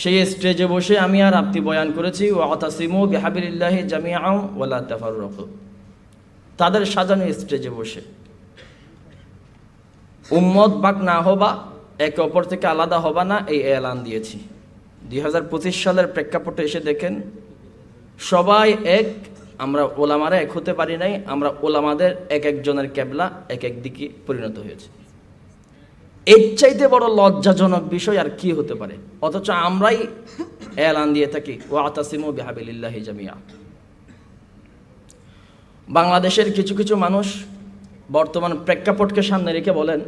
সেই স্টেজে বসে আমি আর আপনি বয়ান করেছি ও আতাসিমু বিহাবিল্লাহ জামিয়াও ওয়ালা তাফাররক। তাদের সাজানো স্টেজে বসে। উম্মত বাক না হবা, একে অপর থেকে আলাদা হবা না, এই এলান দিয়েছি। দুই হাজার পঁচিশ সালের প্রেক্ষাপটে এসে দেখেন, সবাই এক, আমরা ওলামারা এক হতে পারি নাই, আমরা ওলামাদের এক একজনের ক্যাবলা এক এক দিকে পরিণত হয়েছে। এর চাইতে বড় লজ্জাজনক বিষয় আর কি হতে পারে? অথচ আমরাই এলান দিয়ে থাকি ও আতাসিমু বিহাবিল্লাহি জামিয়া। বাংলাদেশের কিছু কিছু মানুষ বর্তমান প্রেক্ষাপটকে সামনে রেখে বলেন,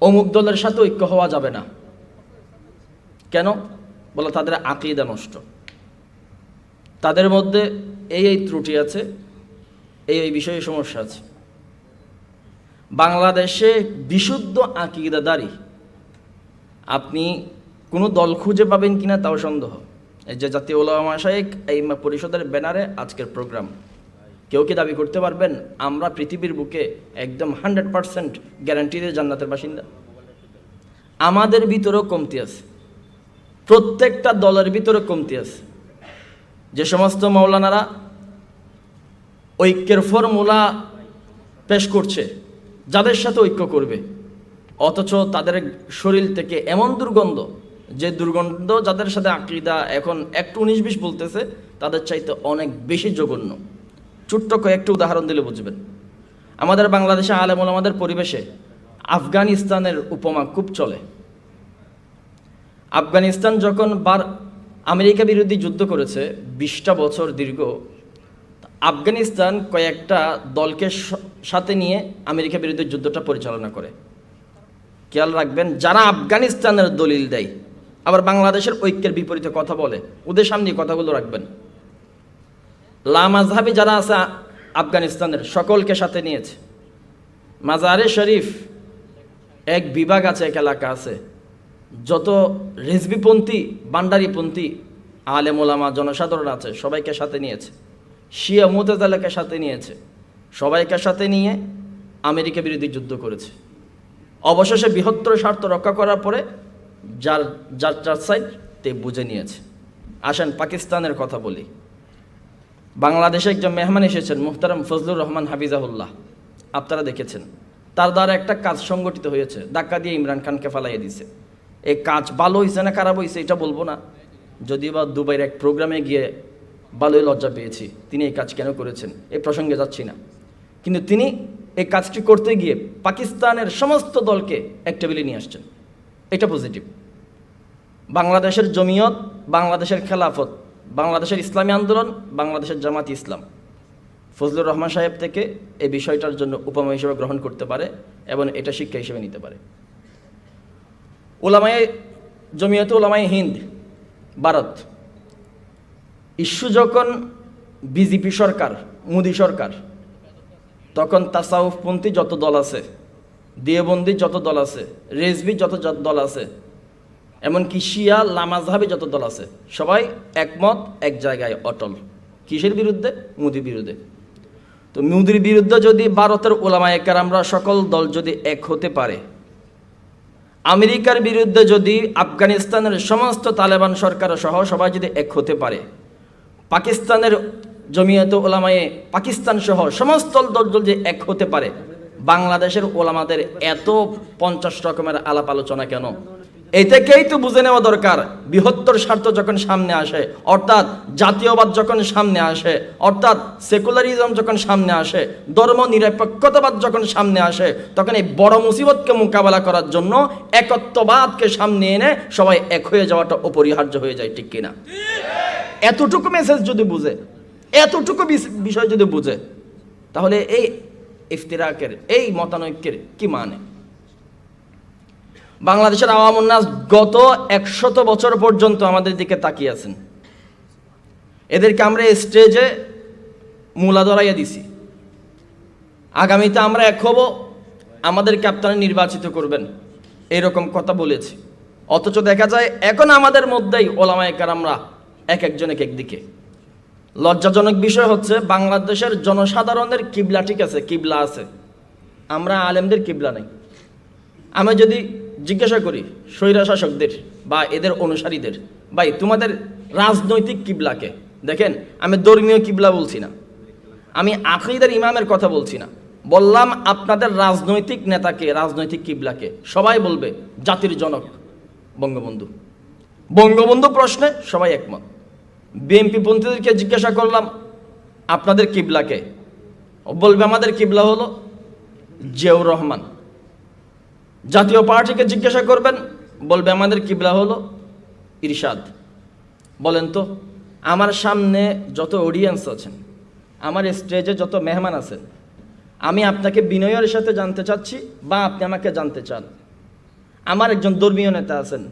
অমুক দলের সাথে ঐক্য হওয়া যাবে না। কেন? বলে তাদের আকিদা নষ্ট। তাদের মধ্যে এই এই ত্রুটি আছে, এই এই বিষয়ে সমস্যা আছে। বাংলাদেশে বিশুদ্ধ আকিদাদারি আপনি কোনো দল খুঁজে পাবেন কিনা তাও সন্দেহ। এই যে জাতীয় ওলামা শাহেক এই পরিষদের ব্যানারে আজকের প্রোগ্রাম। কেউ কি দাবি করতে পারবেন? আমরা পৃথিবীর বুকে একদম হান্ড্রেড পারসেন্ট গ্যারান্টি দিয়ে জান্নাতের বাসিন্দা। আমাদের ভিতরেও কমতি আছে। প্রত্যেকটা দলের ভিতরে কমতি আছে। যে সমস্ত মৌলানারা ঐক্যের ফর্মুলা পেশ করছে যাদের সাথে ঐক্য করবে। অথচ তাদের শরীর থেকে এমন দুর্গন্ধ, যে দুর্গন্ধ যাদের সাথে আকিদা এখন একটু উনিশ বিশ বলতেছে, তাদের চাইতে অনেক বেশি জঘন্য। ছোট্ট কয়েকটি উদাহরণ দিলে বুঝবেন। আমাদের বাংলাদেশে আলেমুল আমাদের পরিবেশে আফগানিস্তানের উপমা খুব চলে। আফগানিস্তান যখন বার আমেরিকা বিরোধী যুদ্ধ করেছে, বিশটা বছর দীর্ঘ আফগানিস্তান কয়েকটা দলকে সাথে নিয়ে আমেরিকা বিরুদ্ধে যুদ্ধটা পরিচালনা করে। খেয়াল রাখবেন, যারা আফগানিস্তানের দলিল দেয়, আবার বাংলাদেশের ঐক্যের বিপরীতে কথা বলে, ওদের সামনে কথাগুলো রাখবেন। লামাজহাবি যারা আছে আফগানিস্তানের, সকলকে সাথে নিয়েছে। মাজারে শরীফ এক বিভাগ আছে, এক এলাকা আছে। যত রেজবিপন্থী বান্ডারিপন্থী আলেমোলামা জনসাধারণ আছে, সবাইকে সাথে নিয়েছে। শিয়া মুতেজালাকে সাথে নিয়েছে। সবাইকে সাথে নিয়ে আমেরিকা বিরোধী যুদ্ধ করেছে। অবশেষে বৃহত্তর স্বার্থ রক্ষা করার পরে যার যার চার সাইড তে বুঝে নিয়েছে। আসেন পাকিস্তানের কথা বলি। বাংলাদেশে একজন মেহমান এসেছেন মুহতারাম ফজলুর রহমান হাফিজাহুল্লাহ। আপনারা দেখেছেন, তার দ্বারা একটা কাজ সংগঠিত হয়েছে। ধাক্কা দিয়ে ইমরান খানকে ফালাইয়ে দিছে। এই কাজ ভালো হয়েছে না খারাপ হয়েছে এটা বলব না। যদিও বা দুবাইয়ের এক প্রোগ্রামে গিয়ে ভালোই লজ্জা পেয়েছি। তিনি এই কাজ কেন করেছেন? এই প্রসঙ্গে যাচ্ছি না। কিন্তু তিনি এই কাজটি করতে গিয়ে পাকিস্তানের সমস্ত দলকে এক টেবিলে নিয়ে আসছেন। এটা পজিটিভ বাংলাদেশের জমিয়ত, বাংলাদেশের খেলাফত, বাংলাদেশের ইসলামী আন্দোলন, বাংলাদেশের জামাত ইসলাম। ফজলুর রহমান সাহেব থেকে এই বিষয়টার জন্য উপমা হিসেবে গ্রহণ করতে পারে এবং এটা শিক্ষা হিসেবে নিতে পারে। ওলামায়ে, জমিয়ত ওলামায়ে হিন্দ, ভারত। ইস্যু যখন বিজেপি সরকার, মোদী সরকার, তখন তাসাউফপন্থী যত দল আছে দিয়েবন্দি যত দল আছে, রেজবি যত দল আছে, এমনকি শিয়া লামাজহাবি যত দল আছে, সবাই একমত, এক জায়গায় অটল। কিসের বিরুদ্ধে? মোদির বিরুদ্ধে। তো মোদির বিরুদ্ধে যদি ভারতের ওলামায়ে আমরা সকল দল যদি এক হতে পারে, আমেরিকার বিরুদ্ধে যদি আফগানিস্তানের সমস্ত তালেবান সরকার সহ সবাই যদি এক হতে পারে পাকিস্তানের জমিয়ত ওলামায়ে পাকিস্তান সহ সমস্ত দল যে এক হতে পারে, বাংলাদেশের ওলামাদের এত পঞ্চাশ রকমের আলাপ আলোচনা কেন? এই থেকেই তো বুঝে নেওয়া দরকার, বৃহত্তর স্বার্থ যখন সামনে আসে, অর্থাৎ জাতীয়বাদ যখন সামনে আসে, অর্থাৎ সেকুলারিজম যখন সামনে আসে, ধর্ম নিরপেক্ষতাবাদ যখন সামনে আসে, তখন এই বড় মুসিবতকে মোকাবেলা করার জন্য একত্ববাদকে সামনে এনে সবাই এক হয়ে যাওয়াটা অপরিহার্য হয়ে যায়, ঠিক কিনা? এতটুকু মেসেজ যদি বুঝে, এতটুকু বিষয় যদি বুঝে, তাহলে এই ইফতিরাকের, এই মতানৈক্যের কি মানে? বাংলাদেশের আওয়াম উন্নাস গত একশত বছর পর্যন্ত আমাদের দিকে তাকিয়ে আছেন। এদেরকে আমরা স্টেজে মূলা ধরাইয়া দিছি। আগামীতে আমরা এক হব, আমাদের আপনারা নির্বাচিত করবেন, এরকম কথা বলেছি। অথচ দেখা যায়, এখন আমাদের মধ্যেই ওলামায়িকার আমরা এক একজন এক একদিকে লজ্জাজনক বিষয় হচ্ছে বাংলাদেশের জনসাধারণের কিবলা ঠিক আছে, কিবলা আছে। আমরা আলেমদের কিবলা নেই। আমি যদি জিজ্ঞাসা করি স্বৈরা শাসকদের বা এদের অনুসারীদের, ভাই, তোমাদের রাজনৈতিক কিবলাকে দেখেন, আমি ধর্মীয় কিবলা বলছি না। আমি আখিদার ইমামের কথা বলছি না। বললাম, আপনাদের রাজনৈতিক নেতাকে রাজনৈতিক কিবলাকে সবাই বলবে, জাতির জনক, বঙ্গবন্ধু। বঙ্গবন্ধু প্রশ্নে সবাই একমত। বিএনপি পন্থীদেরকে জিজ্ঞাসা করলাম, আপনাদের কিবলাকে বলবে, আমাদের কিবলা হলো জিয়াউর রহমান। জাতীয় পার্টিকে জিজ্ঞাসা করবেন, বলবে, আমাদের কিবলা হলো ইরশাদ। বলেন তো, আমার সামনে যত অডিয়েন্স আছেন, আমার স্টেজে যত মেহমান আছেন, আমি আপনাকে বিনয়ের সাথে জানতে চাচ্ছি বা আপনি আমাকে জানতে চান। আমার একজন ধর্মীয় নেতা আছেন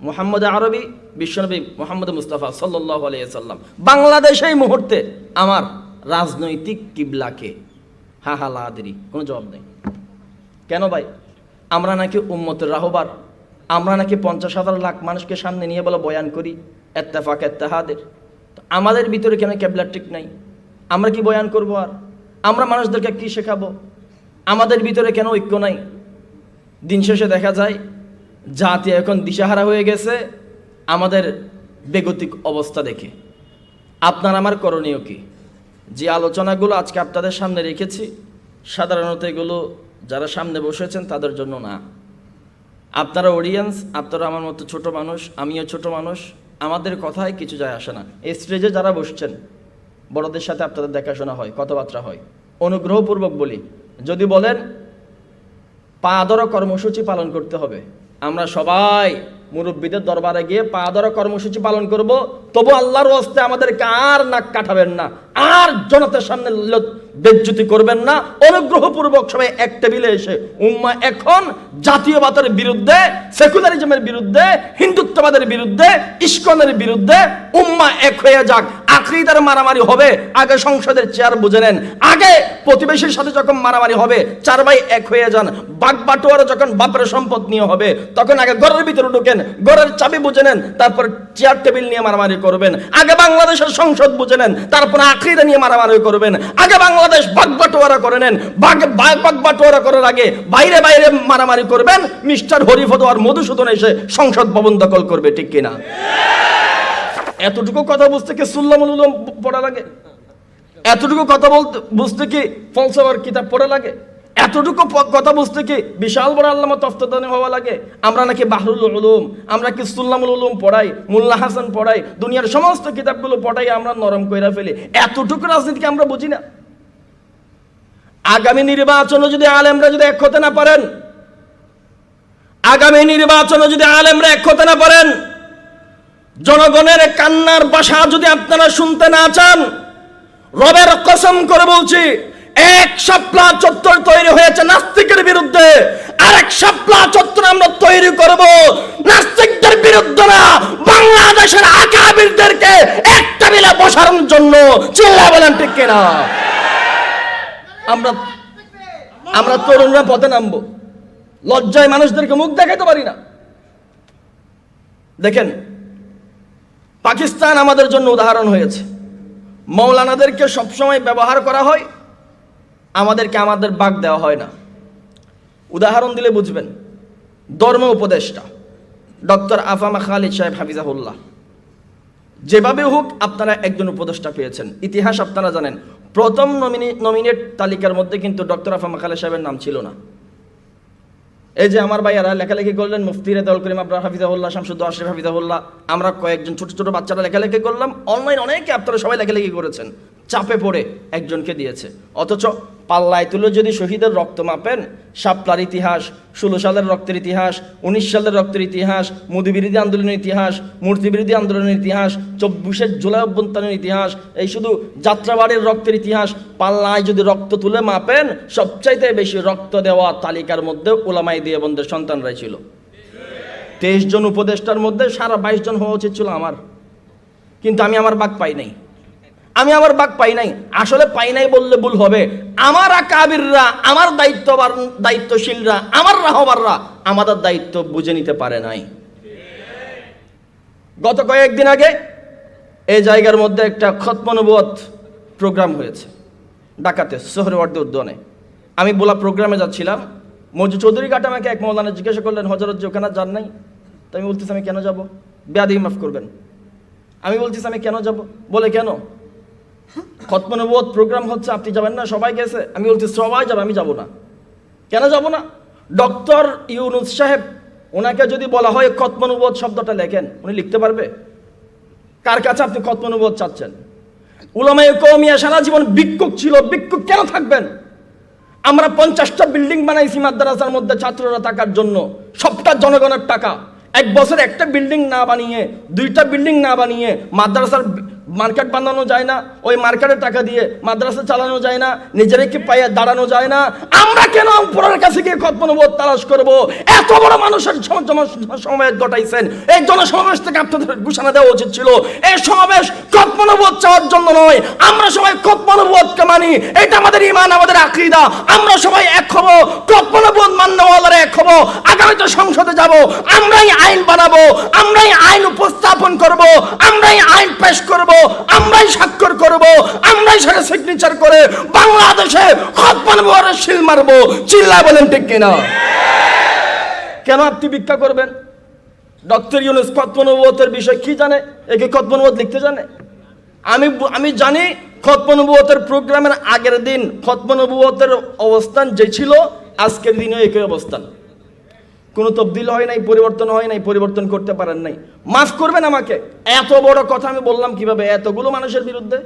মোহাম্মদ আরবি, বিশ্বনবী মোহাম্মদ মুস্তাফা সাল্লাহ আলিয়াল্লাম বাংলাদেশ এই মুহূর্তে আমার রাজনৈতিক কিবলাকে। হা হা লাদেরি কোনো জবাব নেই। কেন ভাই? আমরা নাকি উম্মতের রাহবার। আমরা নাকি পঞ্চাশ হাজার লাখ মানুষকে সামনে নিয়ে বলে বয়ান করি, এত্তেফাক, এত্তেহাদের। আমাদের ভিতরে কেন ক্যাবলার ঠিক নাই? আমরা কি বয়ান করব আর? আমরা মানুষদেরকে কি শেখাবো? আমাদের ভিতরে কেন ঐক্য নাই? দিন শেষে দেখা যায় জাতি এখন দিশাহারা হয়ে গেছে, আমাদের বেগতিক অবস্থা দেখে। আপনার আমার করণীয় কি? যে আলোচনাগুলো আজকে আপনাদের সামনে রেখেছি, সাধারণত এগুলো যারা সামনে বসেছেন তাদের জন্য না। আপনারা অডিয়েন্স আপনারা আমার মতো ছোট মানুষ, আমিও ছোট মানুষ, আমাদের কথায় কিছু যায় আসে না। এই স্টেজে যারা বসছেন, বড়দের সাথে আপনাদের দেখাশোনা হয়, কথাবার্তা হয়। অনুগ্রহপূর্বক বলি, যদি বলেন, পা ধরা কর্মসূচি পালন করতে হবে। আমরা সবাই মুরব্বীদের দরবারে গিয়ে পা কর্মসূচি পালন করব, তবু আল্লাহর হস্তে আমাদেরকে আর নাক কাটাবেন না। আর জনতার সামনে বেজ্জুতি করবেন না। অনুগ্রহপূর্বক সবাই এক টেবিলে এসে, উম্মা এখন জাতীয়বাদের বিরুদ্ধে, সেকুলারিজমের বিরুদ্ধে, হিন্দুত্ববাদের বিরুদ্ধে, ইস্কনের বিরুদ্ধে, উম্মা এক হয়ে যাক। আখরিদার মারামারি হবে। আগে সংসদের চেয়ার বুঝে নেন। আগে প্রতিবেশীর সাথে যখন মারামারি হবে, চার ভাই এক হয়ে যান। বাঘ বাটোয়ারা যখন বাপের সম্পদ নিয়ে হবে, তখন আগে ঘরের ভিতরে ঢুকেন, ঘরের চাবি বুঝে নেন, তারপর চেয়ার টেবিল নিয়ে মারামারি করবেন। আগে বাংলাদেশের সংসদ বুঝে নেন, তারপর আখরিদা নিয়ে মারামারি করবেন। আগে বাংলাদেশ বাঘ বাটোয়ারা করে নেন। বাঘ বাঘ বাঘ বাটোয়ারা করার আগে বাইরে বাইরে মারামারি করবেন। মিস্টার হরিফদ আর মধুসূদন এসে সংসদ ভবন দখল করবে, ঠিক কিনা? এতটুকু কথা বুঝতে কি সুল্লামুল পড়া লাগে? এতটুকু কথা বলতে বুঝতে কি ফলসফার কিতাব পড়া লাগে? এতটুকু কথা বুঝতে কি বিশাল বড় আল্লামা তফতদানি হওয়া লাগে? আমরা নাকি বাহরুল উলুম, আমরা কি সুল্লামুল উলুম পড়াই, মুল্লা হাসান পড়াই, দুনিয়ার সমস্ত কিতাবগুলো পড়াই আমরা নরম কইরা ফেলি। এতটুকু রাজনীতিকে আমরা বুঝি না। আগামী নির্বাচনে যদি আলেমরা যদি এক হতে না পারেন, আগামী নির্বাচনে যদি আলেমরা এক হতে না পারেন, জনগণের কান্নার বাসা যদি আপনারা শুনতে না চান, রবের কসম করে বলছি এক শাপলা চত্বর তৈরি হয়েছে নাস্তিকের বিরুদ্ধে। আর এক শাপলা চত্বর আমরা তৈরি করব। নাস্তিকদের বিরুদ্ধে না, বাংলাদেশের আকাবিরদেরকে এক মিলে বসানোর জন্য। চিল্লা বলেন ঠিক কিনা? আমরা আমরা তরুণরা পথে নামবো। লজ্জায় মানুষদেরকে মুখ দেখাতে পারি না। দেখেন, পাকিস্তান আমাদের জন্য উদাহরণ হয়েছে। মৌলানাদেরকে সবসময় ব্যবহার করা হয় আমাদেরকে আমাদের বাগ দেওয়া হয় না। উদাহরণ দিলে বুঝবেন। ধর্ম উপদেষ্টা, ডক্টর আফামা খালিদ সাহেব হাফিজাহুল্লাহ। যেভাবে হোক আপনারা একজন উপদেষ্টা পেয়েছেন। ইতিহাস আপনারা জানেন, প্রথম নমিনি নমিনেট তালিকার মধ্যে কিন্তু ডক্টর আফামা খালেদ সাহেবের নাম ছিল না। এই যে আমার ভাইয়ারা লেখালেখি করলেন মুফতি রেদাউল করিম আব্রাহ হাফিজাহুল্লাহ শামসুদ্দ আশরিফ হাফিজাহুল্লাহ, আমরা কয়েকজন ছোট ছোট বাচ্চারা লেখালেখি করলাম। অনলাইন অনেকে আপনারা সবাই লেখালেখি করেছেন। চাপে পড়ে একজনকে দিয়েছে। অথচ পাল্লায় তুলে যদি শহীদের রক্ত মাপেন, শাপলার ইতিহাস, ষোলো সালের রক্তের ইতিহাস, উনিশ সালের রক্তের ইতিহাস মোদী বিরোধী আন্দোলনের ইতিহাস মূর্তি বিরোধী আন্দোলনের ইতিহাস চব্বিশের জুলাই অভ্যন্তরের ইতিহাস, এই শুধু যাত্রাবাড়ির রক্তের ইতিহাস, পাল্লায় যদি রক্ত তুলে মাপেন, সবচাইতে বেশি রক্ত দেওয়া তালিকার মধ্যে ওলামাই দিয়ে বন্ধের সন্তানরাই ছিল। তেইশ জন উপদেষ্টার মধ্যে সারা বাইশ জন হওয়া উচিত ছিল আমার। কিন্তু আমি আমার বাক পাই নাই। আমি আমার বাক পাই নাই। আসলে পাই নাই বললে ভুল হবে। আমার কাবিররা আমার দায়িত্ববান দায়িত্বশীলরা, আমার রাহবাররা আমাদের দায়িত্ব বুঝে নিতে পারে নাই। গত কয়েকদিন আগে এই জায়গার মধ্যে একটা খতমনুবত প্রোগ্রাম হয়েছে ঢাকাতে সোহরওয়ার্দী উদ্যানে। আমি বলা প্রোগ্রামে যাচ্ছিলাম। মজু চৌধুরী ঘাট আমাকে এক মৌলানা জিজ্ঞাসা করলেন হজরত ওখানে যান নাই? তো আমি বলতেছি, আমি কেন যাব? বেয়াদি মাফ করবেন। আমি বলতেছি, আমি কেন যাব? বলে, কেন? খতমনবোধ প্রোগ্রাম হচ্ছে, আপনি যাবেন না, সবাই গেছে। আমি বলছি, সবাই যাবে, আমি যাব না। কেন যাব না? ডক্টর ইউনুস সাহেব, ওনাকে যদি বলা হয় খতমনুবোধ শব্দটা লেখেন, উনি লিখতে পারবে? কার কাছে আপনি খতমনুবোধ চাচ্ছেন? উলামায়ে কৌমিয়া সারা জীবন ভিক্ষুক ছিল, ভিক্ষুক কেন থাকবেন? আমরা পঞ্চাশটা বিল্ডিং বানাইছি মাদ্রাসার মধ্যে ছাত্ররা থাকার জন্য। সবটা জনগণের টাকা। এক বছর একটা বিল্ডিং না বানিয়ে, দুইটা বিল্ডিং না বানিয়ে মাদ্রাসার মার্কেট বানানো যায় না, ওই মার্কেটের টাকা দিয়ে মাদ্রাসা চালানো যায় না নিজেরাই কি পায়ে দাঁড়ানো যায় না। আমরা কেন উপরের কাছে গিয়ে কল্পনাবোধ তালাশ করব? এত বড় মানুষের সমাবেশ ঘটাইছেন। এই জনসমাবেশ থেকে আপনাদের ঘোষণা দেওয়া উচিত ছিল। এই সমাবেশ কল্পনাবোধ চাওয়ার জন্য নয়। আমরা সবাই কল্পনাবোধকে মানি। এটা আমাদের ইমান আমাদের আকীদা। আমরা সবাই এক হব। কল্পনাবোধ মান্যওয়ালারা এক হব। আগামীতে সংসদে যাব। আমরাই আইন বানাবো। আমরাই আইন উপস্থাপন করব। আমরাই আইন পেশ করব। আমরাই স্বাক্ষর করব, আমরাই সেটা সিগনেচার করে বাংলাদেশে কল্পনাবোধের শিল মারবো। চিল্লা বলেন ঠিক কিনা? কেন আপনি ভিক্ষা করবেন? ডক্টর ইউনুস কত্মনবতের বিষয় কি জানে? একে কত্মনবত লিখতে জানে? আমি আমি জানি খতমনবুয়তের প্রোগ্রামের আগের দিন খতমনবুয়তের অবস্থান যে ছিল, আজকের দিনেও একই অবস্থান। কোনো তবদিল হয় নাই, পরিবর্তন হয় নাই, পরিবর্তন করতে পারেন নাই। মাফ করবেন আমাকে। এত বড় কথা আমি বললাম কীভাবে? এতগুলো মানুষের বিরুদ্ধে?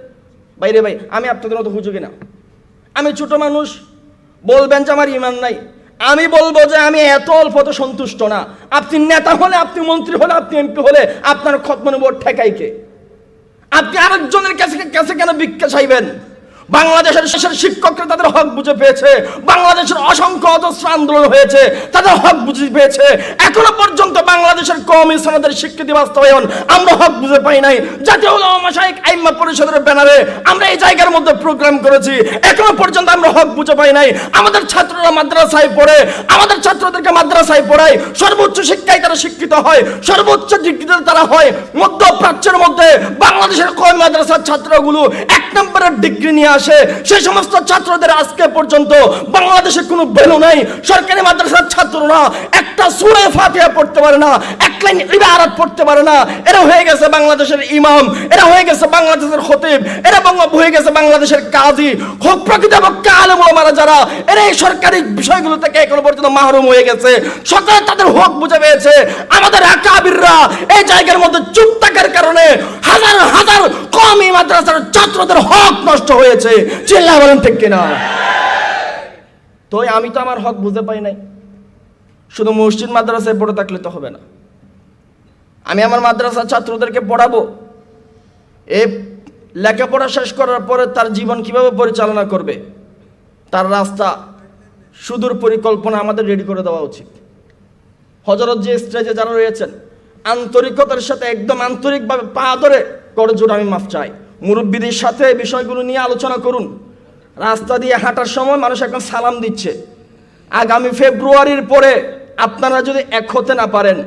বাইরে ভাই, আমি আপনাদের মতো হুজুকি না। আমি ছোট মানুষ, বলবেন যে আমার ইমান নাই। আমি বলব যে আমি এত অল্প তো সন্তুষ্ট না। আপনি নেতা হলে, আপনি মন্ত্রী হলে, আপনি এমপি হলে আপনার খতমনবুয় ঠেকাই কে? আপনি আরেকজনের কাছে কাছে কেন ভিক্ষা চাইবেন? বাংলাদেশের শেষের শিক্ষকরা তাদের হক বুঝে পেয়েছে। বাংলাদেশের অসংখ্য অজস্র আন্দোলন হয়েছে, তাদের হক বুঝে পেয়েছে। এখনও পর্যন্ত বাংলাদেশের কম ইসলামদের স্বীকৃতি বাস্তবায়ন আমরা হক বুঝে পাই নাই। জাতীয় মাশাইখ আইম্মা পরিষদের ব্যানারে আমরা এই জায়গার মধ্যে প্রোগ্রাম করেছি। এখনও পর্যন্ত আমরা হক বুঝে পাই নাই। আমাদের ছাত্ররা মাদ্রাসায় পড়ে, আমাদের ছাত্রদেরকে মাদ্রাসায় পড়ায় সর্বোচ্চ শিক্ষায় তারা শিক্ষিত হয়, সর্বোচ্চ ডিগ্রিতে তারা হয়। মধ্যপ্রাচ্যের মধ্যে বাংলাদেশের কয় মাদ্রাসার ছাত্রগুলো এক নম্বরের ডিগ্রি নিয়ে আসে সেই সমস্ত ছাত্রদের আজকে পর্যন্ত বাংলাদেশে কোনো ভ্যালু নাই। সরকারি মাদ্রাসার ছাত্ররা একটা সুরে ফাতিহা পড়তে পারে না, এক লাইন ইবারত পড়তে পারে না। এরা হয়ে গেছে বাংলাদেশের ইমাম, এরা হয়ে গেছে বাংলাদেশের খতিব, এরা বাংলা হয়ে গেছে বাংলাদেশের কাজী। হোক প্রকৃতপক্ষে আলেম ওলামারা যারা, এরা এই সরকারি বিষয়গুলো থেকে এখনও পর্যন্ত মাহরুম হয়ে গেছে। সরকার তাদের হক বুঝে পেয়েছে। আমাদের আকাবিররা এই জায়গার মধ্যে চুপ থাকার কারণে হাজার হাজার কমই মাদ্রাসার ছাত্রদের হক নষ্ট হয়েছে। চিল্লা বলেন ঠিক কিনা? তো আমি তো আমার হক বুঝে পাই নাই। শুধু মসজিদ মাদ্রাসায় পড়ে থাকলে তো হবে না। আমি আমার মাদ্রাসার ছাত্রদেরকে পড়াবো। এ লেখাপড়া শেষ করার পরে তার জীবন কীভাবে পরিচালনা করবে? তার রাস্তা, সুদূর পরিকল্পনা আমাদের রেডি করে দেওয়া উচিত। হজরত যে স্টেজে যারা রয়েছেন, আন্তরিকতার সাথে একদম আন্তরিকভাবে পা ধরে করে জোর আমি মাফ চাই। মুরব্বীদের সাথে এই বিষয়গুলো নিয়ে আলোচনা করুন। রাস্তা দিয়ে হাঁটার সময় মানুষ এখন সালাম দিচ্ছে। আগামী ফেব্রুয়ারির পরে আপনারা যদি এক হতে না পারেন,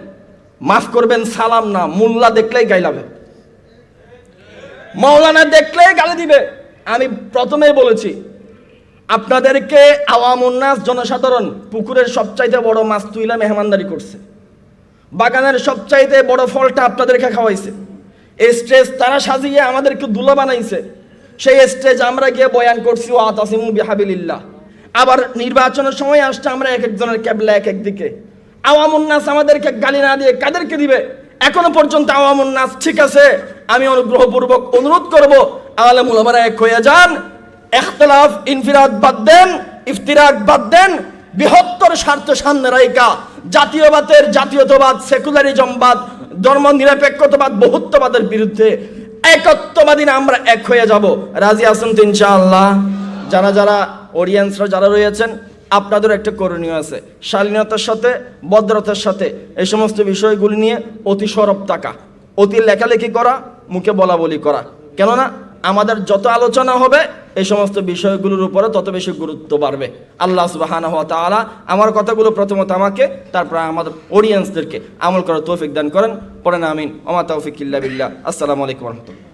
মাফ করবেন, সালাম না, মোল্লা দেখলেই গাইলাবে মৌলানা দেখলেই গালি দিবে। আমি প্রথমেই বলেছি, আপনাদেরকে আওয়ামুন্নাস জনসাধারণ পুকুরের সবচাইতে বড় মাছ তুইলা মেহমানদারি করছে। বাগানের সবচাইতে বড় ফলটা আপনাদেরকে খাওয়াইছে। স্টেজ তারা সাজিয়ে আমাদেরকে দুলা বানাইছে। সেই স্টেজ আমরা গিয়ে বয়ান করছি ও আতাসিমু বিহাবিলিল্লাহ। আবার নির্বাচনের সময় আসছে আমরা এক একজনের ক্যাবলা এক একদিকে আওয়ামুন্নাস আমাদেরকে গালি না দিয়ে কাদেরকে দিবে? এখনও পর্যন্ত আওয়ামুন্নাস ঠিক আছে, আমি অনুগ্রহপূর্বক অনুরোধ করব, আলেম উলামারা এক হয়ে যান, এখতলাফ, ইনফিরাদ বাদ দেন ইফতিরাক বাদ দেন, বৃহত্তর স্বার্থ সামনে রাইকা জাতীয়বাদের জাতীয়তাবাদ, সেকুলারিজমবাদ ধর্ম নিরপেক্ষতাবাদ বহুত্ববাদের বিরুদ্ধে একত্ববাদী না, আমরা এক হয়ে যাব। রাজি আছেন তো ইনশাআল্লাহ? যারা যারা অডিয়েন্সরা যারা রয়েছেন, আপনাদের একটা করণীয় আছে। শালীনতার সাথে, ভদ্রতার সাথে এই সমস্ত বিষয়গুলি নিয়ে অতি সরব থাকা। অতি লেখালেখি করা, মুখে বলা বলি করা। কেননা আমাদের যত আলোচনা হবে, এই সমস্ত বিষয়গুলোর উপরে তত বেশি গুরুত্ব বাড়বে। আল্লাহ সুবাহান হওয়া তালা আমার কথাগুলো প্রথমত আমাকে, তারপর আমাদের অডিয়েন্সদেরকে আমল করার তৌফিক দান করেন। পরে আমিন। ওমা তৌফিক ইল্লা বিল্লাহ। আসসালামু আলাইকুম রহমতুল্লাহ।